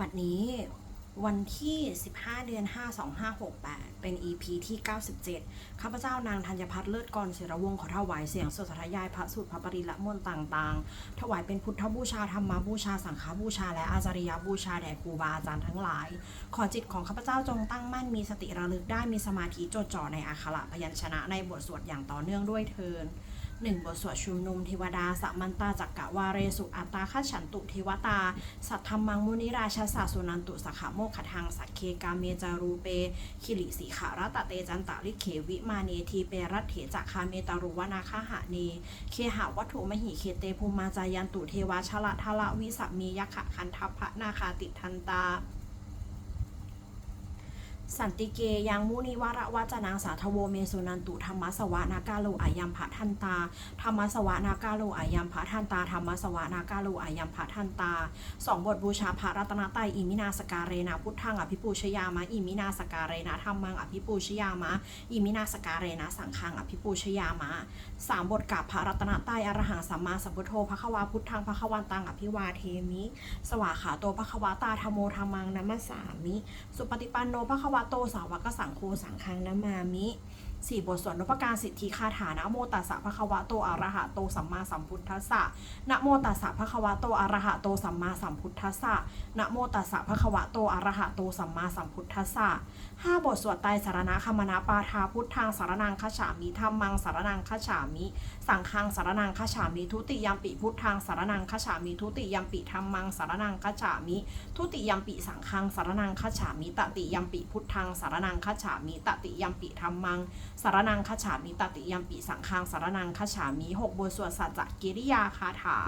บัดนี้วันที่ 15 เดือน 5 2568 เป็น EP ที่ 97 ข้าพเจ้านางธัญพัฒน์เลิศกรศิรวงศ์ขอถวายเสียงสดสธยายพระสูตรพระปริละมนต์ต่างๆ ถวายเป็นพุทธบูชาธรรมบูชาสังฆบูชา และอาจาริยบูชาแด่ครูบาอาจารย์ทั้งหลาย ขอจิตของข้าพเจ้าจงตั้งมั่นมีสติระลึกได้มีสมาธิจดจ่อในอักขระพยัญชนะในบทสวดอย่างต่อเนื่องด้วยเทิน หนึ่งบทสวดชุมนุมเทวดาสัมมันตาจักกะวาเรสุอัตตาขัฉันตุเทวตา สัทธรรมังมุนิราชาสาสุนันตุสขะโมขทังสักเคกาเมจารูเปคิริสีขารตะเตจันตาลิเขวิมาเนทีเปรัตเถจักคาเมตารุวนาคาหะเนเคหาวัตถุมหิเคเตภูมาจายันตุเทวาชละทละวิสัมมียักขะคันทัพพะนาคาติทันตา สันติเกยังมุนิวระวัจนางสาทโวเมสุนันตุธรรมสวานากาโลอายัมพะทันตาธรรมสวานากาโลอายัมพะทันตาธรรมสวานากาโลอายัมพะทันตาสองบทบูชาพระรัตนตรัยอิมินาสการเรนะพุทธังอภิปูชยามะอิมินาสการเรนะธรรมังอภิปูชยามะอิมินาสการเรนะสังฆังอภิปูชยามะสามบทกับพระรัตนตรัยอรหังสัมมาสัมพุทโธภควาพุทธังภควันตังอภิวาเทมิ สวาขาโตภควตาธโมธรรมังนัมสสามิ สุปฏิปันโนภควโตสาวกสังโฆสังคังนามามิสี่บทสวดนพการสิทธิคาถานะโมตัสสะภะคะวะโตอะระหะโตสัมมาสัมพุทธัสสะนะโมตัสสะภะคะวะโตอะระหะโตสัมมาสัมพุทธัสสะนะโมตัสสะภะคะวะโตอะระหะโตสัมมาสัมพุทธัสสะ ห้าบทสวดไตรสารณะคมนาปาทาพุทธังสารนังคฉามิธรรมังสารนังคฉามิ สังฆังสารนังคฉามิทุติยมปิพุทธังสารนังคฉามิทุติยมปิธรรมังสารนังคฉามิ ทุติยมปิสังฆังสารนังคฉามิตติยมปิพุทธังสารนังคฉามิตติยมปิธรรมังสารนังคฉามิตติยมปิสังฆังสารนังคฉามิหกบทสวดสัจจกิริยาคาถา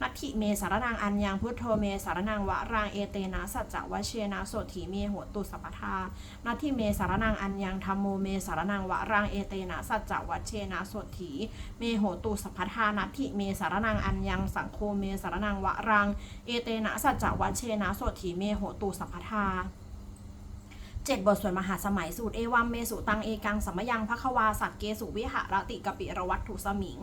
นัตถิเมสารนังอัญญังพุทโธเมสารนังวะรางเอเตนะสัจจวเชนะโสถีเมโหตุสัพพทานัทิเมสารนังอัญญังธรรมโมเมสารนังวะรังเอเตนะสัจจวัชเชนะสดถีเมโหตุสัพพทานัทิเมสารนังอัญญังสังโฆเมสารนังวะรังเอเตนะสัจจวัชเชนะสดถีเมโหตุสัพพทา เจ็ดบทสวดมหาสมัยสูตรเอวัมเมสุตังเอกังสัมยังพระควาสักเกสุวิหารติกปิรวัตถุสมิง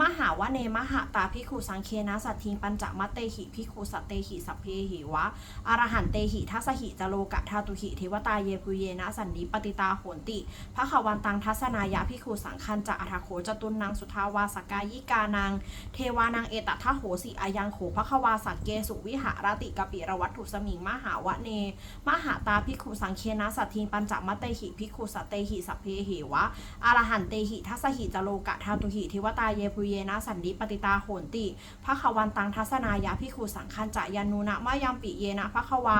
มหาวะเนมหาตาพิคุสังเคนะสัตทิงปัญจมัตเตหิพิคุสัตเตหิสัพเพหิวะอรหันเตหิทัสหิจโลกะทาตุหิเทวตาเยปุเยนะสันนิปติตาโหนติพระขวันตังทัศนายะพิคุสังคันจะอัฐโขจตุนนางสุทาวาสกายิกานางเทวานางเอตทะโหสิอายังโขพระควาสักเกสุวิหารติกปิรวัตถุสมิง มหาวะเน มหาตาพิกขุสังเคนะสัตทิงปัญจมัตเตหิพิคุสัตเตหิสัพเพหิวะอรหันเตหิทัสหิจโลกะทาตุหิทิวตาเยปุเยนะสันนิปติตาโหนติพระควันตังทัศนายาพิคุสังคันจะยานุนะมายามปิเยนะพระควา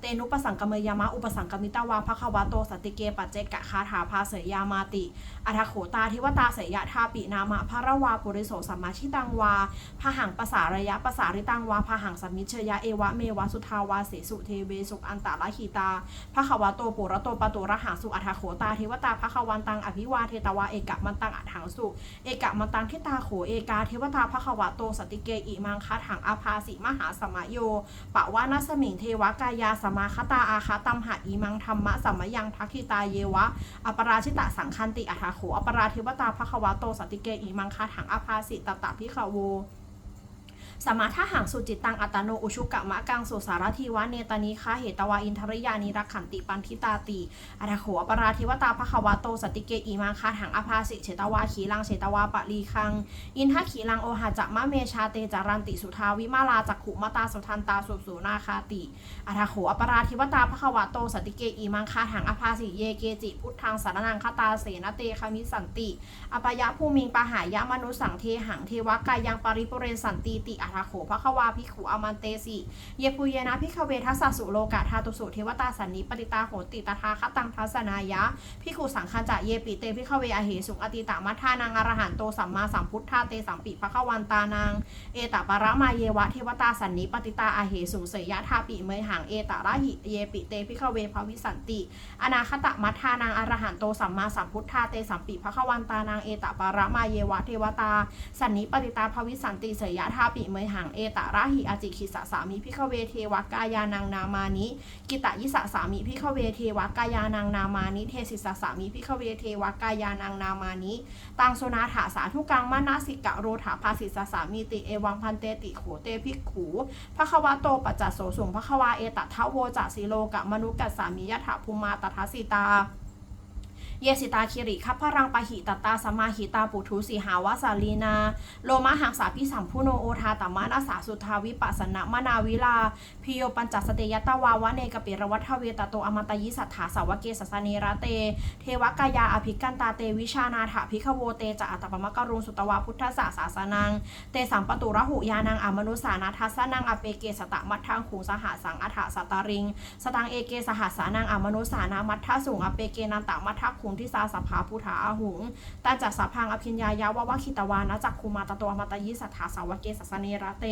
เตนุปสังกเมยามะอุปสังกมิตาวาภควาโตสติเกปัจเจกะคาถาภาเสยามาติ อัทโขตาทิวตาเสยยะทาปินามะภระวาปุริโสสัมมาชิตังวาพหังปสาระยะปสาริตังวาพหังสัมมิเชยะเอวะเมวะสุทาวาเสสุเทเวสุอันตาลหิตาภควาโตปุระโตปะโตระหาสุอัฐโขตาเทวตาภควันตังอภิวาเทตวาเอกะมันตังอัถังสุเอกะมันตังทิตาโขเอกาเทวตาภควาโตสติเกอิมังคาถังอาภาสิมหาสมโยปะวานัสมิงเทวกายาสมาคตาอาคาตัมหะอิมังธรรมะสัมมยังทักขิตาเยวะอปราชิตะสังคันติอัฐโหอปราธิวตาภควาโตสติเกอีมังคาถังอาภาสิตตาพิขโว สมาทหังสุจิตตังอัตโนอุชุกะมะกังสุสารทีวะเนตานิคาเหตวาอินทริยานิรักขันติปันทิตาติอัตโขอปราธิวตาภควาโตสติเกอีมังคาถังอภาสิเฉตวาขีลังเฉตวาปะลีคัง อินทขีลังโอหะจะมะเมชาเตจารันติสุทาวิมาลาจักขุมตาสุทันตาสุสูนาคาติอัตโขอปราธิวตาภควาโตสติเกอีมังคาถังอภาสิเยเกจิพุทธังสารนังคตาเสนเตคามิสันติอปยะภูมิงปะหายะมนุสังเทหังเทวกายังปริปุเรนสันติติอัทโขภควาภิขุอมันเตสิเยปุเยนะพิกเวทัสสุโลกะทาตุสุเทวตาสันนิปติตาโหติตถาคตังทัสนายะพิขุสังคันจะเยปิเตพิกเวอเหสุงอติตามัทานังอรหันโตสัมมาสัมพุทธาเตสัมปิภควันตานังเอตปะระมาเยวะเทวตาสันนิปติตาอาเหสุเสยยะทาปิเมยหังเอตระหิเยปิเตพิกเวภวิสันติ อนาคตมัทานังอรหันโตสัมมาสัมพุทธาเตสัมปิภควันตานังเอตปะระมาเยวะเทวตาสันนิปติตาภวิสันติเสยยะทาปิเมมหังเอตระหิอาจิขิสะสามิพิขเวเทวกายานังนามานิกิตะยิสะสามิพิขเวเทวกายานังนามานิเทศิสะสามิพิขเวเทวกายานังนามานิตังสุนาถาสาธุกังมานาสิกะโรถาภาสิสะสามิติเอวังพันเตติโขเตภิกขูพระควาโตปัจจโสสุงพระควาเอตทะโวจะสีโลกะมนุกัสสามิยถาภูมาตถาสิตา เยสิตาคิริคัพพรังปะหิตตาสมาหิตาปุถุสีหาวสาลีนา โลมาหังสาพิสัมพุโนโอทาตมานาสาสุทาวิปัสนะมนาวิลา พิโยปัญจสเตยตาวาวะเนกปิรวัฏเวตโตอมตยิสัทธาสาวเกสสเนระเต เทวกายาอภิกันตาเตวิชานาถาภิกขโวเตจะอัตตปมะกรุงสุตวาพุทธศาสาสนัง เตสัมปตุระหุยานังอมนุสานาทัสนังอเปเกสตะมัททังขุงสหสังอัฏฐสตาริง สตังเอเกสหสานังอมนุสานามัททสุงอเปเกนันตมัททัขุงทิสาสภาพุทธาอาหุงตาจักสพังอภิญญายาวะวะคิตวานะจักคุมาตโตอมตยิสัทธาสาวเกสสเนระเต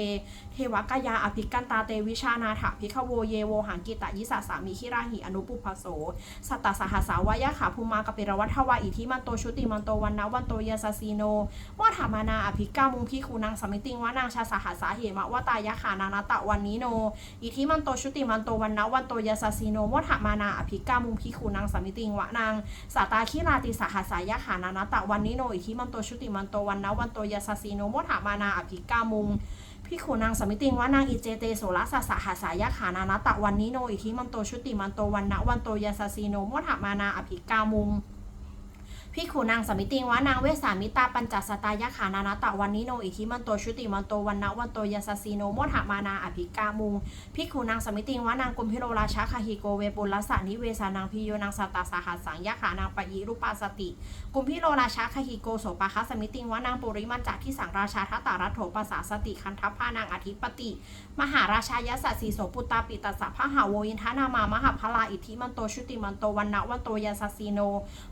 เทวกายาอภิกันตาเตวิชานาถาภิกขโวเยโวหังกิตะยิสาสามิคิราหิอนุปุพโส สัตตสหัสาวายะขาภูมากปิรวัฏวาอิทิมันโตชุติมันโตวันนะวันโตยาสสีโนวัฏามานาอภิกามุงพิคูนางสมิติงวานางชาสหัสสาเหมะวตายะขานานตะวันนี้โน อิทิมันโตชุติมันโตวันนะวันโตยาสสีโนวัฏามานาอภิกามุงพิคูนางสมิติงวานางสาตาคิราติสหัสายะขานานาตะวันนี้โนอิทิมันโตชุติมันโตวันนะวันโตยาสสีโนโมถามานาอภิกามุงพิขุนางสมิติงว่านางอิเจเตโสรสสหัสายะขานานาตะวันนิโนอิทิมันโตชุติมันโตวันนะวันโตยาสสีโนมถามานาอภิกามุง พิขูนางสมิติงว่านางเวสามิตาปัญจสตายะขานานาตะวันนิโนอิทิมันโตชุติมันโตวันนะวันโตยาสสีโนมวถามานาอภิกามุงพิขูนางสมิติงว่านางกุมพิโรราชาคาฮิโกเวปุลสานิเวสานางพิโยนางสตาสหัสสังยะขานางปยิรูปาสติกุมพิโรราชาคหิโกโสปะคะสมิติงวานางปุริมันจากที่สังราชาทัตตารัตโถปสาสติคันทัพพานางอธิปติ มหาราชายสัสสีโสปุตตาปิตัสสะพะหาโวยินทานามามหาพลาอิทิมันโตชุติมันโตวันนะวันโตยาสสีโน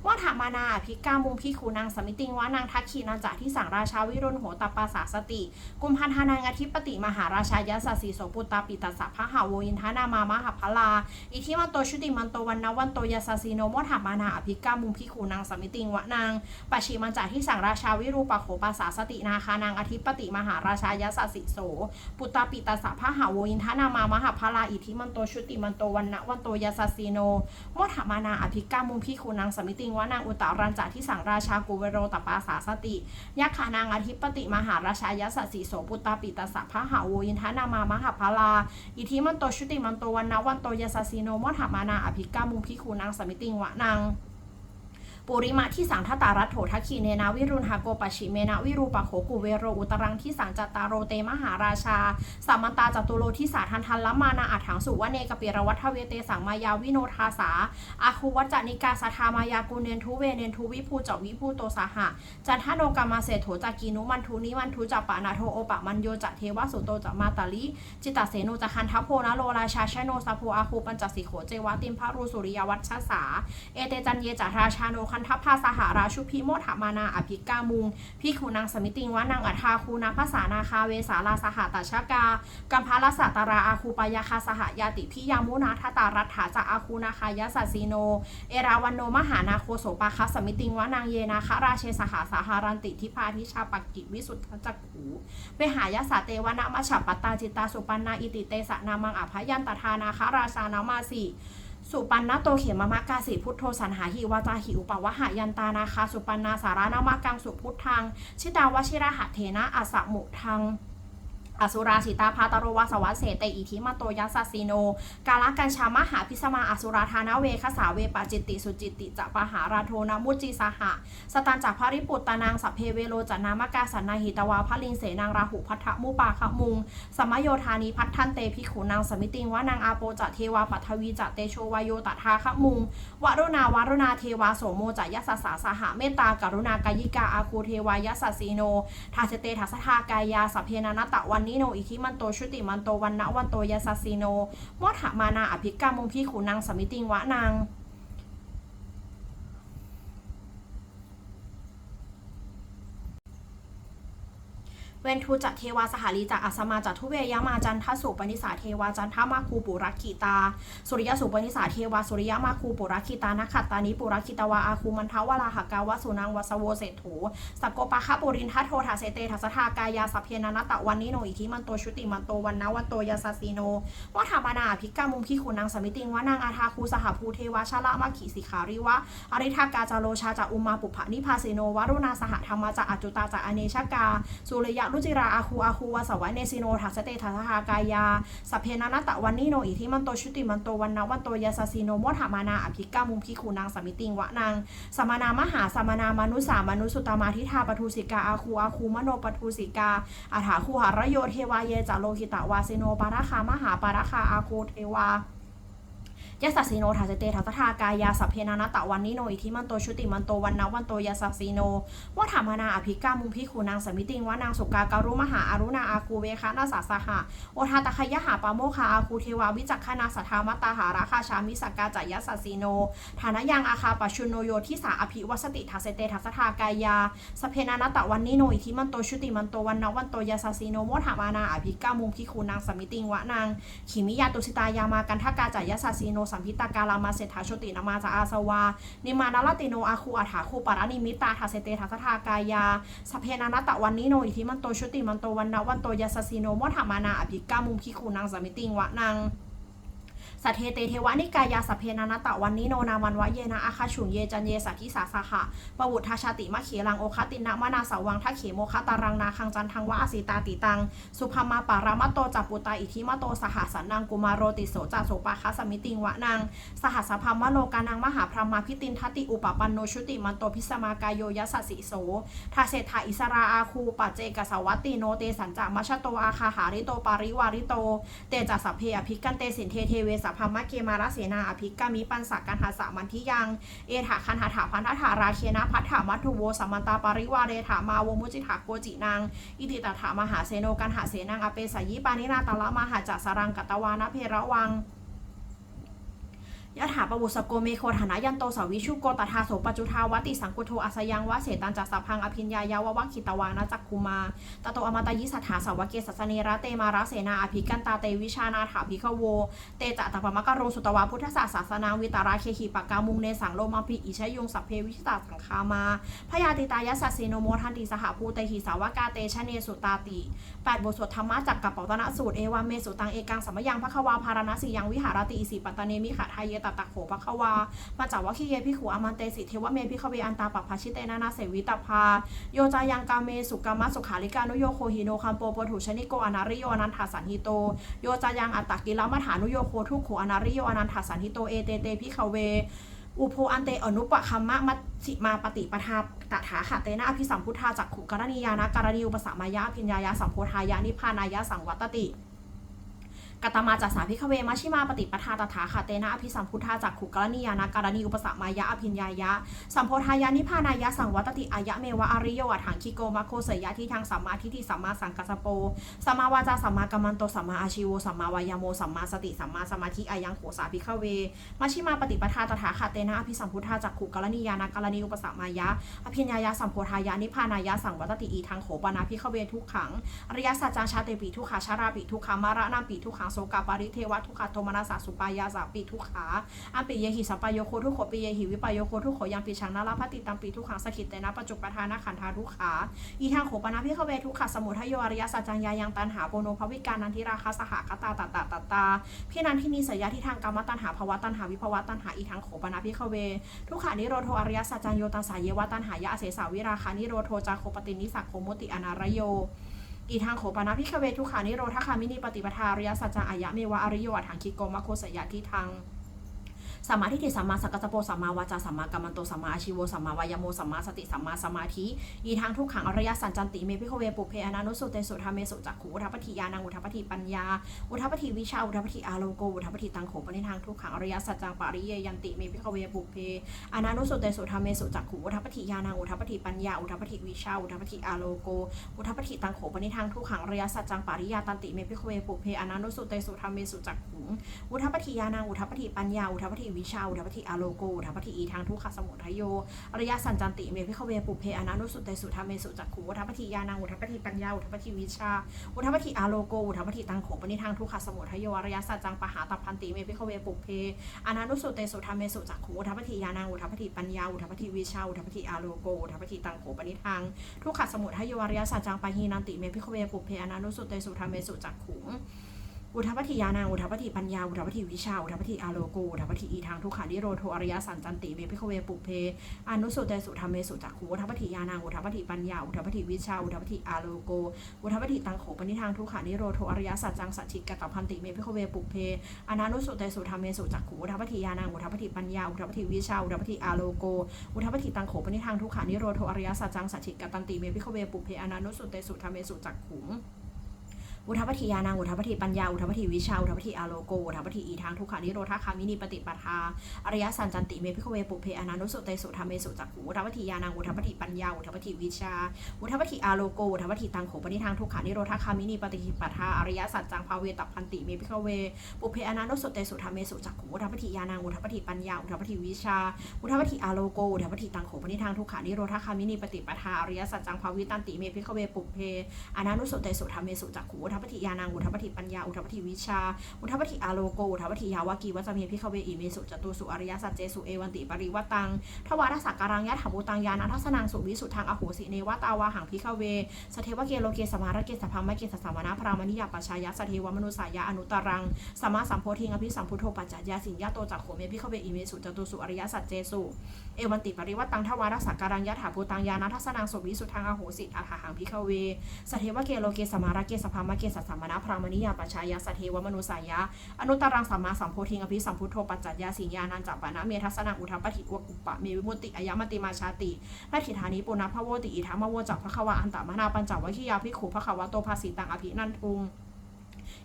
วัฏามานาอภิกามุงพิคูนางสมิติงวานางทักขีนางจาที่สังราชาวิรุณโหตปาสาสติ กุมพันธานางอธิปติมหาราชายสสสีโสปุตตาปิตัสะพะหาวินทานามามหาพลาอิทิมันโตชุติมันโตวันนวันโตยาสสีโนวัฏามานาอภิกามุงพิคูนางสมิติงวานางปัจฉิมันจาที่สั่งราชาวิรูปโขปาสาสตินาคานางอธิปติมหาราชายสสสิโสปุตตาปิตาสะพะหาวินทนามามหาพลา อิทิมันโตชุติมันโตวันนวันโตยาสสีโนมถามานาอภิกามุงพิคูนางสมิติงวานางอุตตรันจากที่สั่งราชากุเวโรตปาสาสติยักขานางอธิปติมหาราชายสัสสีโสปุตตาปิตาสะพะหาวยินทนามามหาพลา อิทิมันโตชุติมันโตวันนวันโตยาสสีโนมถามานาอภิกามุงพิคูนางสมิติงวะนาง ปุริมาที่สังทตารัตโถทักขีเนนาวิรุณหาโกปชิเมนะวิรูปะโขกุเวโรอุตรังที่สังจัตตาโรเตมหาราชาสัมมันตาจตุโลที่สาทันทันละมานาอัถังสุวะเนกปิรวัฏเวเตสังมายาวิโนทาสาอาคูวัจจนิกาสทามายากุเนนทุเวเนนทุวิภูเจวิภูโตสาหะจันทโนกามาเศรษโถจากกีนุมันทุนิมันทุจัปปานาโทโอปะมันโยจะเทวสุโตจะมาตาลิจิตตเสโนจะคันทัพโพนะโลราชาชโนสัพโพอาคูปัญจสิโขเจวะติมพารูสุริยวัชชสาเอเตจันเยจาราชาโนคันทัพาสหาราชุพิโมถามานาอภิกามุงพิคูนางสมิติงวานางอัฏฐาคูนาภาษานาคาเวสาลาสหตชกากัมพาลสัตตาราอาคูปยาคาสหยาติพิยามุนาทตารัฐาจะอาคูนาคายาสัสีโน เอราวันโนมหานาโคโสปาคัสสมิติงวานางเยนาคราเชสหาสหารันติทิพาทิชาปกิวิสุทธจักขูเวหายาสาเตวนามาฉับปตตาจิตตาสุปันนาอิติเตสะนามังอภยันตทานาคาราชานามาสี สุปันนาโตเขมมะกาสีพุทโธสันหาหิวาจาหิอุปวะหายันตานาคาสุปันนาสารานามะกังสุพุทธัง ชิตาวชิระหะเทนะอัสสะมุทัง อสุราสิตาพาตโรวาสวัสเสเตอิทิมาโตยัสสีโน กาลกันชามหาพิสมาอสุราธานาเวคสาเวปจิตติสุจิตติจะปะหาราโทนามุจิสหะ สตันจากพาริปุตตานางสัพเพเวโลจนามกาสันนาหิตวาพลินเสนางราหุพัทธมุปาคะมุง สมโยธานีพัททันเตพิขุนางสมิติงวานางอาโปจะเทวาปัทวีจะเตโชวายโยตทาคะมุงวรุณาวรุณาเทวาโสโมจะยัสสาสหะเมตตากรุณากายิกาอาคูเทวายัสสีโนทาเสเตทัสทากายาสัพเพนานตะวันนิิโนอิทิมันโตชุติมันโตวันนะวันโตยาสสสีโนมดหมานาอภิกามุงพิขุนางสมิติงวะนาง เวนทูจัตเทวาสหารีจากอัสมาจัตทุเวยามาจันทสุปนิสาเทวาจันทมาคูปุรักขิตา สุริยสุปนิสาเทวาสุริยมาคูปุรักขิตานักขัตตานิปุรักขิตวาอาคูมันทาวราหกาวสุนังวสโวเศรษฐูสกโกปะคะปุรินทัโททาเสเตทัสทากายาสเพนานตะวันนิโนอิทิมันโตชุติมันโตวันนวันโตยาสสีโนวัฏามานาภิกามุมพิคุนังสมิติงวานางอาทาคูสหภูเทวาชาละมาขีสิขาริวะอริทากาจาโลชาจะอุมาปุภะนิพาสิโนวรุณาสหธรรมาจะอจุตาจะอเนชกาสุริยะรุจิราอาคูอาคูวาสวะเนสิโนทัสเตทัสหากายาสพเพนานตะวันนิโนอิทิมันโตชุติมันโตวันนะวันโตยาสสีโนมทามานาอภิกามุมพิคุนังสมิติงวะนางสมานามหาสมานามนุสามนุสุตมาทิธาปทุสิกาอาคูอาคูมโนปทุสิกาอาถาคูหารโยเทวาเยจาโลหิตาวาสิโนปาราคามหาปาราคาอาคูเทวา ยาสสสีโนทัสเตทัสทากายาสัพเพนานาตะวันนิโนอิทิมันโตชุติมันโตวันนะวันโตยาสัสสีโนว่าถามนาอภิกามุงพิคูนางสมิติงว่านางสุกาการุมหาอารุณาอาคูเวคะนาสาสหะโอทาตะคยะหาปาโมคาอาคูเทวาวิจักขนาสัทธามตาหาราคาชามิสกาจายสัสสีโนฐานะยังอาคาปชุนโนโยทิสาอภิวัสติทัสเตทัสทากายาสพเพนานาตะวันนิโนอิทิมันโตชุติมันโตวันนะวันโตยาสัสสีโนโมถามนาอภิกามุงพิคูนางสมิติงวะนางขิมิยาตุสิตายามากันทกาจายสัสสีโนสัมพิตาการามาเศรษฐาโชตินามาจาอาสวา นิมานาลติโนอาคูอาถาคูปารานิมิตาทาเสเตทัสทากายาสเพนานาตะวันนิโนอิทิมันโตชุติมันโตวันนาวันโตยาสสสีโนโมถามานาอภิกามุมพิคูนางสมิติงวะนาง สัทเทเตเทวานิกายาสพเพนานาตะวันนิโนนามันวะเยนะอาคาฉุงเยจันเยสัทธิสาสาหะปวุฒาชาติมะเขลังโอคตินะมนาสาวังทะเขโมคตารังนาคังจันทังวะอาสิตาติตัง สุภามาปารามะโตจัปปุตาอิทิมะโตสหัสสนังกุมารโรติโสจาโสปาคาสมิติงวะนางสหัสสพามโลกานังมหาพรหมาพิตินทติอุปปันโนชุติมันโตพิสมากายโยยัสสิโสทาเศรษฐาอิสราอาคูปัจเจกสวัตติโนเตสัญจามัชโตอาคาหาริโตปาริวาริโต เตจัสสพเพอภิกันเตสินเทเทเวสัพพมะเกมาราเสนาอภิกามิปันสักกันหาสามันทิยัง เอถาคันหาถาพันธถาราเคนะพัทธามัทุโวสัมมันตาปริวาเรถามาวมุจิถาโกจินางอิติตถามหาเสโนกันหาเสนางอเปสายิปานินาตละมหาจัสรังกัตตวานะเพระวัง ยะถาปวุสโกเมโคฐานะยันโตสาวิชุโกตถาโสปจุทาวติสังกุโทอาสยังวะเสตันจัสพังอภิญญายาววัคคิตวานะจักคุมาตโตอมตยิสัทธาสาวกเกสัสเนระเตมาระเสนาอภิกันตาเตวิชานาถาภิกขโว เตจะตปะมะกะโรสุตวาพุทธศาสสนาวิตาราเคหิปกามุงเนสังโลมาภิอิชยงสัพเพวิชิตาสังคามาพยาติตายสัสสิโนโมทันติสหภูเตหิสาวกาเตชะเนสุตาติแปดบทสวดธรรมะจากกับปตนะสูตรเอวามเมสุตังเอกังสัมมยังพระควาพารณสียังวิหารติอิสิปตตเนมิขะทายเยตตะโขพระควาปัญจวัคคีเยพิขูอามันเตสิเทวเมพิขเวอันตาปปภาชิเตนานาเสวิตาพา โยจายังกาเมสุกามะสุขาลิกานุโยโคหิโนคัมโปปถุชนิโกอนาริโยอนันทาสันหิโต โยจายังอัตตกิลมัฐานุโยโคทุกโขอนาริโยอนันทาสันหิโตเอเตเตพิขเวอุโพอันเตอนุปะคัมมะมัชิมาปฏิปทาตถาคเตนะอภิสัมพุทธาจักขุกรณียานะการณีอุปสามายะอภิญญายะสัมโพธายะนิพพานายะสังวัตติ กัตมาจัสสาพิคเวมัชิมาปฏิปทาตถาคเตนะอภิสัมพุทธาจักขุกรณียานะการณีอุปสมายะอภิญญายะ สัมโพธายานิพานายะสังวัตติอายะเมวะอริโยอัฏฐังคิโกมะโคเสยะที่ทางสัมมาทิฏฐิสัมมาสังกัสโปสัมมาวาจาสัมมากัมมันโตสัมมาอาชิโวสัมมาวายโมสัมมาสติสัมมาสมาธิอายังโขสาภิกขเวมัชิมาปฏิปทาตถาคเตนะอภิสัมพุทธาจักขุกรณียานะการณีอุปสมายะอภิญญายะสัมโพธายานิพานายะสังวัตติอีทางโขปนาภิกขเวทุกขังอริยสัจจังชาเตปิทุกขาชาราปิทุกขามาระนาปิทุกขังโสกาปาริเทวะทุกขโทมนาสาสุปายาสาปิทุกขาอัมปิเยหิสัมปายโคทุกโขปิเยหิวิปายโคทุกขยังปิชังนาลาภติตัมปิทุกขังสกิตเตนะปัจจุปทานะขันธาทุกขาอีทางโขปนาภิกขเวทุกขสมุทัยโยอริยสัจจังยายังตันหาโปโนภวิการนันทิราคาสหคตาตตาตตาพี่นันที่นีสยะที่ทางกรรมตันหาภวะตันหาวิภวะตันหาอีทางโขปนาภิกขเวทุกขานิโรโทอริยสัจจังโยตัสสายเยวะตันหายะอเสสาวิราคานิโรโทจาโคปตินิสักโคมุติอนารโย อีทางโขปนาพิคเวทุขานิโรธคามินีปฏิปทาริยสัจจะอายะเมวะอริโยอัฏฐังคิโกมะโคสยะทิทาง สัมมาทิฏฐิสัมมาสังกัสสะโปสัมมาวาจาสัมมากัมมันโตสัมมาอาชิโวสัมมาวายโมสัมมาสติสัมมาสมาธิอีทางทุกขังอริยสัจจันติเมพิขเวปุเพอนานุสุเตสุธรรมเมสุจักขุอุทัปปฏิยานังอุทัปปฏิปัญญา อุทัปปฏิวิชาอุทัปปฏิอาโลโกอุทัปปฏิตังโขปนิทางทุกขังอริยสัจจังปาริเยยันติเมพิขเวปุเพอนานุสุเตสุธรรมเมสุจักขุอุทัปปฏิยานังอุทัปปฏิปัญญาอุทัปปฏิวิชาอุทัปปฏิอาโลโกอุทัปปฏิตังโขปนิทางทุกขังอริยสัจจังปาริยาตันติเมพิขเวปุเพอนานุสุเตสุธรรมเมสุจักขุอุทัปปฏิยานังอุทัปปฏิปัญญาอุทัปปฏิวิชาอุทัปฏิอาโลโกอุทัปฏิอีทางทุกขสมุทัยโยอริยสัจจันติเมพิขเวปุเพอนานุสุตเตสุธรรมเมสุจักขูอุทัปฏิยานังอุทัปฏิปัญญาอุทัปฏิวิชาอุทัปฏิอาโลโกอุทัปฏิตังโขปนิทางทุกขสมุทัยโยอริยสัจจังปหาตัพพันติเมพิขเวปุเพอนานุสุตเตสุธรรมเมสุจักขูอุทัปฏิยานังอุทัปฏิปัญญาอุทัปฏิวิชาอุทัปฏิอาโลโกอุทัปฏิตังโขปนิทางทุกขสมุทัยโยอริยสัจจังปหีนันติเมพิขเวปุเพอนานุสุตเตสุธรรมเมสุจักขู อุทัปฏิยานังอุทัปฏิปัญญา อุทัปฏิวิชา อุทัปฏิอาโลโก อุทัปฏิอีทางทุกขานิโรโทอริยสันจันติเมพิขเวปุเพอนุสุเตสุธรรมเมสุจักขูอุทัปฏิยานังอุทัปฏิปัญญา อุทัปฏิวิชา อุทัปฏิอาโลโก อุทัปฏิตังโขปนิทางทุกขานิโรโทอริยสัจจังสัจจิกตพันติเมพิขเวปุเพอนุสุเตสุธรรมเมสุจักขูอุทัปฏิยานังอุทัปฏิปัญญา อุทัปฏิวิชา อุทัปฏิอาโลโก อุทัปฏิตังโขปนิทางทุกขานิโรโทอริยสัจจังสัจจิกตันติเมพิขเวปุเพอนานุสุเตสุธรรมเมสุจักขู อุทัปฏิยานังอุทัปฏิปัญญาอุทัปฏิวิชาอุทัปฏิอาโลโกอุทัปฏิอีทางทุกขานิโรธาคามินีปฏิปทาอริยสันจันติเมพิขเวปุเพอนานุสุเตสุธรรมเมสุจักขุอุทัปฏิยานังอุทัปฏิปัญญาอุทัปฏิวิชาอุทัปฏิอาโลโกอุทัปฏิตังโขปนิทางทุกขานิโรธาคามินีปฏิปทาอริยสัจจังภาเวตัพพันติเมพิขเวปุเพอนานุสุเตสุธรรมเมสุจักขุอุทัปฏิยานังอุทัปฏิปัญญาอุทัปฏิวิชาอุทัปฏิอาโลโกอุทัปฏิตังโขปนิทางทุกขานิโรธาคามินีปฏิปทาอริยสัจจังภาวิตันติเมพิขเวปุเพอนานุสุเตสุธรรมเมสุจักขุอุทัปฏิยานังอุทัปฏิปัญญาอุทัปฏิวิชา อุทัปฏิอาโลโกอุทัปฏิยาวากีวัจเมพิขเวอิเมสุจตุสุอริยสัจเจสุเอวันติปริวัตังทวารสักการังยะถามุตังยานัทสนังสุวิสุทธังอโหสิเนวตาวาหังพิขเวสเทวเกโลเกสมาระเกสพัมเกสสามนาพรามณิยาปชายะสเทวมนุสายะอนุตรังสมาสัมโพธิงอภิสัมพุทโธปัจจยาสิญญาโตจักโขเมพิขเวอิเมสุจตุสุอริยสัจเจสุเอวันติปริวัตังทวารสักการังยะถาภูตังยานัทสนังสุวิสุทังอโหสิอาหังพิขเวสเทวเกโลเกสมารเกสพัมมะเกสสามนาพรามณิยาปชายาสเทวมนุสายะ อนุตตรังสัมมาสัมโพธิงอภิสัมพุทโธปัจจยาสิญญานันจัปปนะเมทัสนังอุทัปปฏิวกุปปะเมวิมุติอายมติมาชาตินาทิฐานิปุณพะโวติอิทามาโวจักพระควาอันตมนาปัญจวัคคียาภิกขุพระควาโตภาสีตังอภินันทุง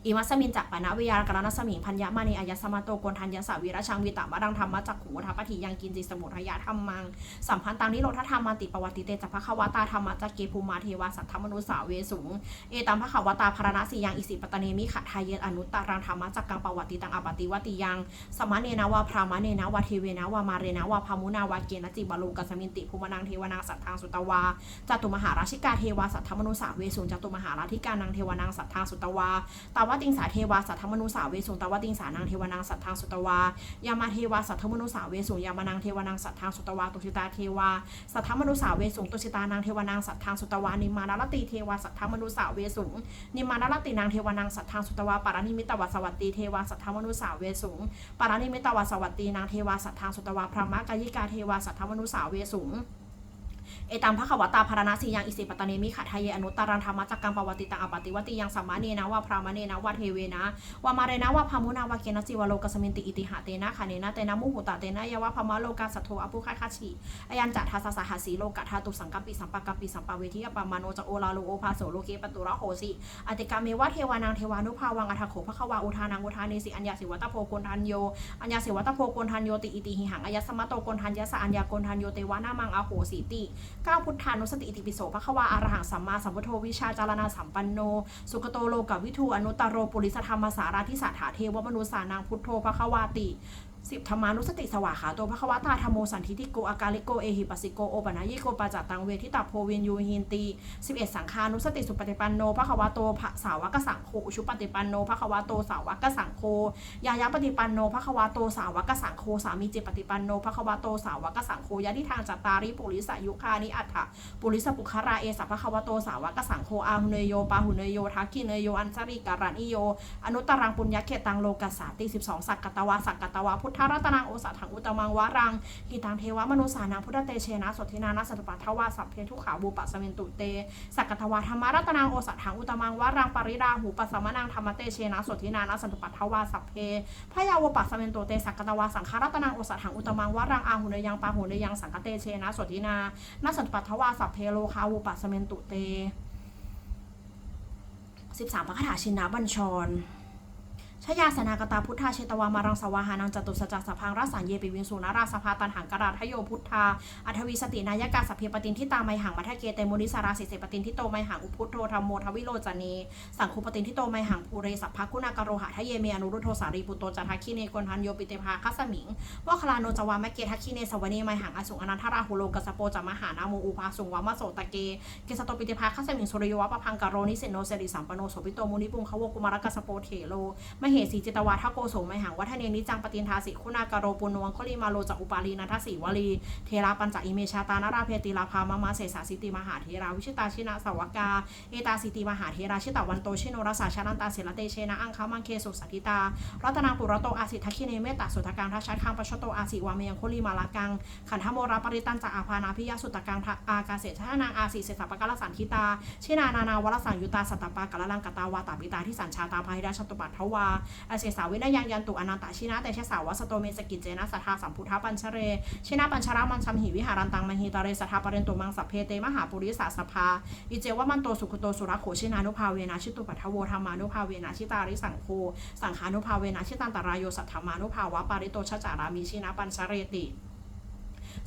อิมัสมินจักปะนะวิยากรณสมิงพัญญมานีอายสมาโตโกนทัญญสาวิรชังวิตะวรังธรรมจักขุทัปปฏิยังกินจิสมุทยะธรรมังสัมพันตังนิโรธธรรมติปวัติเตจัพพะควตาธรรมจักเกภูมาเทวาสัทธมนุสาเวสุงเอตัมพะขวตาภารณสียังอิสิปตเนมิขะทายเยอนุตตรังธรรมจักกังปวัติตังอปติวติยังสมะเนนะวะพรามะเนนะวะเทเวนะวะมาเรนะวะพามุนาวะเกนจิบาลูกัสมินติภูมนังเทวนังสัทธังสุตวาจตุมหาราชิกาเทวาสัทธมนุสาเวสุงจตุมหาราธิกานังเทวนังสัทธังสุตวาตาวติงสาเทวาสัทธมนุสาเวสุงตวติงสานางเทวานางสัทธังสุตวายามาเทวาสัทธมนุสาเวสุงยามานางเทวานางสัทธังสุตวาตุชิตาเทวาสัทธมนุสาเวสุงตุชิตานางเทวานางสัทธังสุตวานิมานารติเทวาสัทธมนุสาเวสุงนิมานารตินางเทวานางสัทธังสุตวาปารานิมิตวสวัตตีเทวาสัทธมนุสาเวสุงปารานิมิตวสวัตตีนางเทวาสัทธังสุตวาพระมะกายิกาเทวาสัทธมนุสาเวสุง เอตัมภะขวตาภารณสียังอิสิปตเนมิขะทายเยอนุตตรังธรรมจักกังปวัติตังอปติวติยังสัมมาเนนะวะพรามเนนะวะเทเวนะวะมาเรนะวะพามุนาวะเกนะจิวะโลกสมินติอิติหะเตนะคาเนนะเตนะมุหุตะเตนะยวะพมะโลกาสัทโทอปุคัคาชิอายันจัตทาสสะหัสีโลกะทาตุสังกัปปิสัมปะกัปปิสัมปะเวทิยปะมาโนจะโอลาโลโอภาโสโลเกปตุระโหสิอติกาเมวะเทวานางเทวานุภาวังอัทโขภควาอุทานังอุทานิสิอัญญาสิวัตโพโกนทันโยอัญญาสิวัตโพโกนทันโยติอิติหิหังอายสมะโตโกนทันยสะอัญญาโกนทันโยเตวะนามังอโหสิติก้าวพุทธานุสติอิติปิโสภควาอารหังสัมมาสัมพุทโธวิชาจารณาสัมปันโน สุกโตโลกวิทูอนุตตโรปุริสธรรมสาราทิสัทธาเทวมนุสานังพุทโธภควาติ สิบธรรมานุสติสวาขาโตภควตาธรรมโมสันทิติโกอากาลิโกเอหิปัสสิโกโอปนายิโกปาจัตตังเวทิตาโพวินยูหินตีสิบเอ็ดสังฆานุสติสุปฏิปันโนภควโตสาวกสังโฆชุปฏิปันโนภควโตสาวกสังโฆยายาปฏิปันโนภควาโตสาวกสังโฆสามีจิปฏิปันโนภควาโตสาวกสังโฆยะทิทางจัตตาริปุริสายุคานิอัฏฐะปุริสปุคาราเอสัพภควาโตสาวกสังโฆอาหุเนโยปาหุเนโยทักขิเนโยอันสริการานิโยอนุตตรังปุญญเขตังโลกัสสาติสิบสองสักกตวาสักกตวาพุทธรัตนังโอสัถังอุตมังวารังหิตังเทวมนุสานังพุทธเตเชนะสดทินานาสัตปัทวาสัพเพทุขาบูปะสเวนตุเตสักกตวาธรรมรัตนังโอสัถังอุตมังวารังปริราหูปัสมนังธรรมเตเชนะสดทินานาสัตปัทวาสัพเพพยาวปัสสเวนตุเตสักกตวาสังฆรัตนังโอสัถังอุตมังวารังอาหุเนยังปาหุเนยังสังฆเตเชนะสดทินานาสัตปัทวาสัพเพโลคาวูปัสสเวนตุเตสิบสามพระคาถาชินนาบัญชร ชยาสนากตาพุทธาเชตวามารังสวาหานังจตุสจักสพังรัสสัญเยปิวินสุนาราสภาตันหังกราทโยพุทธา อัทวีสตินายกาสพเพปตินทิตาไมหังมัทเกเตมุนิสาราสิเสปตินทิโตไมหังอุพุทโธธรรมโมทวิโรจเนสังคุปตินทิโตไมหังภูเรสัพพกุณากโรหะทะเยเมอนุรุโธสารีปุตโตจันทคิเนกนทันโยปิเตภาคัสมิงวะคลาโนจวามะเกทัคคิเนสวเนไมหังอสุงอนันทราหุโลกัสโปจมหานาโมอุปาสุงวามะโสตะเกเกสโตปิเตภาคัสมิงสุริยวะปะพังกโรนิเสโนเสริสัมปโนโสปิโตมุนิปุงขวกุมารกัสโปเถโลมเหสีจิตวาทโกโสมหังวัฒเนนิจังปตินทาสิคุณากโรปุนวงคลิมาโลจักอุปาลีนัทสีวลี เทราปัญจอิเมชาตานราเพติลาภามามาเสสาสิติมหาเทราวิชิตาชินาสวกา เอตาสิติมหาเทราชิตาวันโตชิโนรสาชานันตาเสลเตเชนะอังคามังเคสุสัตติตา รัตนาปุระโตอาสิทัคคิเนเมตตาสุทกังทัชชัดคังปชโตอาสิวามยังคลิมาลากัง ขันธโมราปริตันจะอาภานาพิยสุตกังอากาเสชนางอาสิเสสปกาลสันทิตาชินานานาวรสังยุตาสัตตปากาลังกตาวาตาปิตาที่สัญชาตาภาหิดาชตุปัตถวาอาเสสาวินายังยันตุอนันตชินะแต่ชะสาวสโตเมสกิจเจนะสัทธาสัมพุทธปัญชเร ชินะปัญชรามันชัมหิวิหารันตังมหิตาเรสัทธาปเรนตุมังสัพเพเตมหาปุริสาสภาอิเจวะมันโตสุขโตสุรโขชินานุภาเวนะชิตุปัทถโวธรรมานุภาเวนะชิตาริสังโคสังขานุภาเวนะชิตันตรายโยสัทธามานุภาวะปาริโตชจารามีชินะปัญชเรติ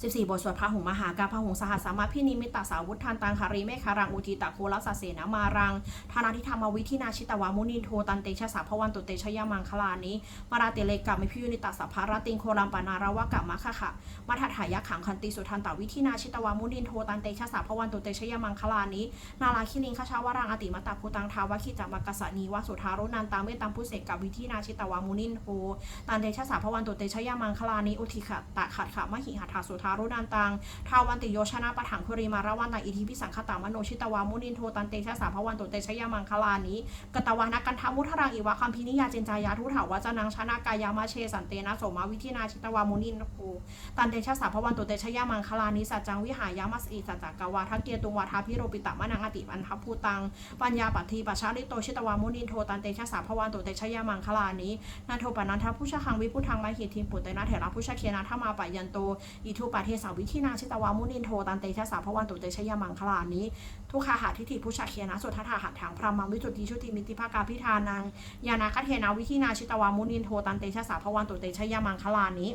14 บทสวดพระหงมหากาพระหงสหัสสามาพินิมิตตสาวุฒทันตังคารีเมฆารังอุทิตะโคลสสเสนามารังธานาทิธรรมวิธินาชิตวามุนินโทตันเตชะสาพวันตุเตชยามังคลานิมาราเตเลกะมิพิยุนิตสัพพารติงโครัมปานาราวะกะมะคะขะมัทถายะขังคันติสุทันตวิธินาชิตวามุนินโทตันเตชะสาพวันตุเตชยามังคลานินาราคิลิงคชาวรังอติมตตภูตังทาวะคิจัมักสะนีวสุทารุนันตาเมตังพุเสกะวิธินาชิตวามุนินโทตันเตชะสาพวันตุเตชยามังคลานิอุทิขะตะขัดขะมหิหัตถสุทารุนันตังทาวันติโยชนะปะถังคุริมาระวันตาอิทิพิสังคตามโนชิตวามุนินโทตันเตชะสาพวันตุเตชะยามังคลานิกตวานักันทามุทรังอิวะคัมพินิยาเจนจายาทุถาวาจนังชนะกายามาเชสันเตนะโสมาวิธินาชิตวามุนินโทตันเตชะสาพวันตุเตชะยามังคลานิสัจจังวิหายามัสอิสัจจกวาทักเกียตุงวาทาพิโรปิตะมะนังอติปันทัพภูตังปัญญาปัตถีปัชาริโตชิตวามุนินโทตันเตชะสาพวันตุเตชะยามังคลานินาโทปนันทพุชคังวิพุทังไมหิทิมปุตเตนะเถระพุชเคนะธรรมาปยันโตอิทุปเทสาวิธินาชิตวามุนินโทตันเตชะสาพวันตุเตชยมังคลานี้ทุกขาหาทิฏฐิพุชาเคียนะสุทธาหัตถังพรามังวิจุติชุติมิติภากาพิธานังยานาคเทนาวิธินาชิตวามุนินโทตันเตชะสาพวันตุเตชยมังคลานี้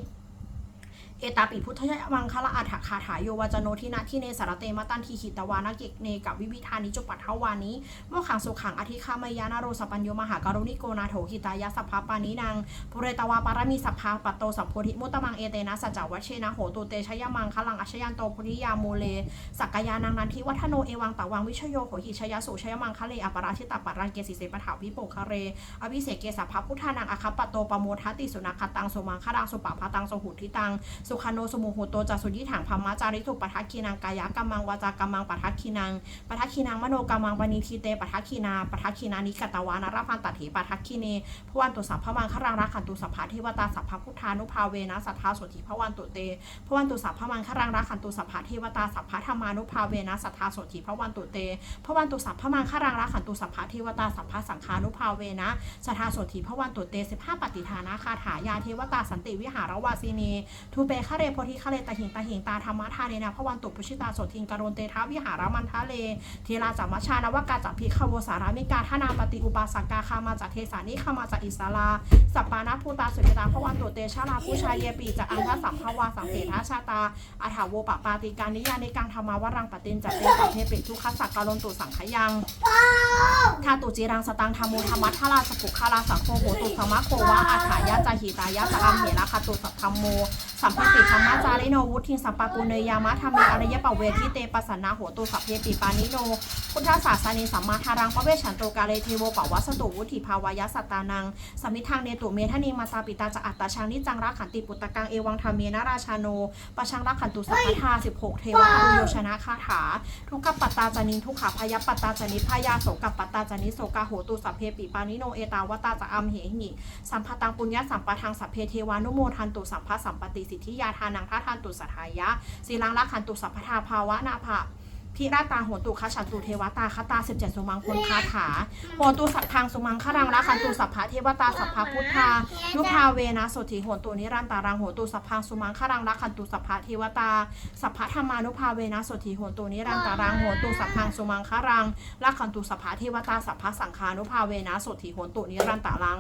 เอตาปิพุทธยมังคละอัฏฐคาถาโยวาจโนทินาที่เนสารเตมตันทีหิตวานาเกกเนกับวิวิธานิจุปัทถวานิโมขังสุขังอธิคามายานาโรสปัญโยมหาการุณิโกนาโถหิตายาสัพพปานินางปุเรตวาปารมีสัพพาปัตโตสัพโพธิมุตตมังเอเตนะสัจจวัชเชนะโหตุเตชยมังคลังอัชยันโตพุทธิยาโมเลสักกายานังนันทิวัฒโนเอวังตะวังวิชโยโหหิชยสุชยมังคะเลอปราชิตาปารังเกสิเสปะถาวิโปคะเรอภิเสเกสัพพพุทธานังอคัปปโตปโมทัติสุนัคตังสุมังคารังสุปะพตังสุหุทิตังสุขโนสมุหุโตจัสุยิถังพัมมาจาริทุปทัคคีนังกายกัมมังวาจากัมมังปทัคคีนังปทัคคีนังมโนกัมมังปณิทิเตปทัคคีนาปทัคคีนานิกตวานาราพันตถิปทัคคีเนพวันตุสัพพมังครังรักขันตุสัพพะเทวตาสัพพพุทธานุภาเวนะสัทธาสุธิพวันตุเตพวันตุสัพพมังครังรักขันตุสัพพะเทวตาสัพพะธรรมานุภาเวนะสัทธาสุธิพวันตุเตพวันตุสัพพมังครังรักขันตุสัพพะเทวตาสัพพะสังฆานุภาเวนะสัทธาสุธิพวันตุเตสิบห้าปฏิทานาคาถายาเทวตาสันติวิหารวาสินีทูเปคะเรโพธิคะเรตหิงตหิงตาธรรมะทาเนนะพระวันตุปุชิตาโสทิงกรณเตทาวิหารามันทะเลเทราจัมมชานวกาจัพิขโวสารามิกาธนาปฏิอุปาสกาคามาจากเทสานิขามาจากอิสลาสัปปานาภูตาสุจตาพระวันตุเตชาลาผู้ชายเยปีจากอันทสัมภวาสังเสทาชาตาอาถาโวปปาติการนิยาในการธรรมาวรังปตินจัตเตสัพเพปิทุกขสักการนตุสังขยังทาตุจีรังสตังธรรมุธรรมัทาราสปุคาราสังโฆโหตุสมะโควะอาถายะจาหิตายะสะอัมเหระคตุสัทธรรมโมสัมภติธรรมะจาริโนวุทิสัมปะปุเนยามะธรรมีอริยปเวทิเตปัสนาโหตุสัพเพติปานิโน พุทธศาสนีสัมมาทารังปะเวชันโตกาเลเทโวปวัสตุวุธิภาวายสัตตานังสมิทางเนตุเมทนีมาตาปิตาจะอัตตาชังนิจังรักขันติปุตตะกังเอวังธรรมเมนาราชาโนปะชังรักขันตุสัพพทา16เทวะอุโยชนะคาถา ทุกขปัตตาจานินทุกขพยปัตตาจานิพยาโสกปัตตาจานิโสกาโหตุสัพเพปิปานิโนเอตาวตาจะอัมเหหิสัมภตังปุญญาสัมปทังสัพเพเทวานุโมทันตุสัมภสัมปติสิิทธิยาทานังท่าทานตุสัทายะสีลังรักขันตุสัพพทาภาวะนาภะพิราตาโหตุคาฉันตุเทวตาคตาสิบเจ็ดสุมังคลคาถาโหตุสัพพังสุมังคารังรักขันตุสัพพะเทวตาสัพพะพุทธายุพาเวนะสถิโหตุนิรันตารังโหตุสัพพังสุมังคารังรักขันตุสัพพะเทวตาสัพพะธรรมานุภาเวนะสถิโหตุนิรันตารังโหตุสัพพังสุมังคารังรักขันตุสัพพะเทวตาสัพพะสังฆานุภาเวนะสถิโหตุนิรันตารัง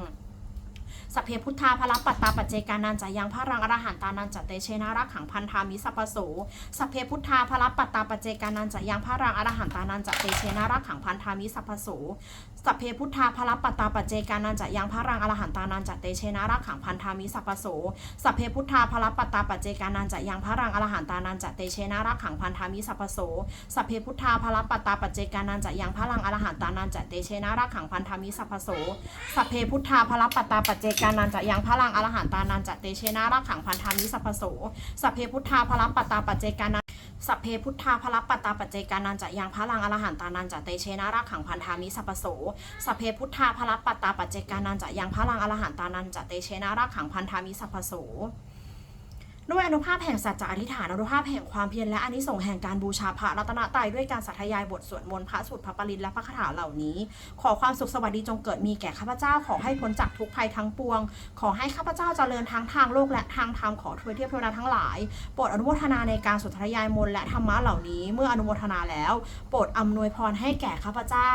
สพเพพุทธาพระปัตตาปัจเจกานันจายังพระรังอรหันตานันจเตเชนะรักขังพันธามิสัพโสสพเพพุทธาพระปัตตาปัจเจกานันจายังพระรังอรหันตานันจเตเชนะรักขังพันธามิสัพพโส สัพเพพุทธาพระปัตตาปัจเจกานันจะยังพระรังอรหันตานันจะเตเชนะรักขังพันธามิสัพพโสสัพเพพุทธาพระปัตตาปัจเจกานันจะยังพระรังอรหันตานันจะเตเชนะรักขังพันธามิสัพพโสสัพเพพุทธาพระปัตตาปัจเจกานันจะยังพระรังอรหันตานันจะเตเชนะรักขังพันธามิสัพพโสสัพเพพุทธาพระปัตตาปัจเจกานันจะยังพระลังอรหันตานันจะเตเชนะรักขังพันธามิสัพพโสสัพเพพุทธาพระปัตตาปัจเจกานัน สัพเพพุทธาพระปัตตาปัจเจกานันจะยังพระลังอรหันตานันจะเตเชนะรักขังพันธามิสัพโสสัพเพพุทธาพระปัตตาปัจเจกานันจะยังพระลังอรหันตานันจะเตเชนะรักขังพันธามิสัพโส ด้วยอนุภาพแห่งสัจจะอธิษฐานอนุภาพแห่งความเพียรและอนิสงส์แห่งการบูชาพระรัตนตรัยด้วยการสัทยายบทสวดมนต์พระสูตรพระปริตและพระคาถาเหล่านี้ ขอความสุขสวัสดีจงเกิดมีแก่ข้าพเจ้าขอให้พ้นจากทุกภัยทั้งปวง ขอให้ข้าพเจ้าเจริญทั้งทางโลกและทางธรรมขอทวยเทียบเทวดาทั้งหลายโปรดอนุโมทนาในการสุทยายมนต์และธรรมะเหล่านี้ เมื่ออนุโมทนาแล้ว โปรดอำนวยพรให้แก่ข้าพเจ้า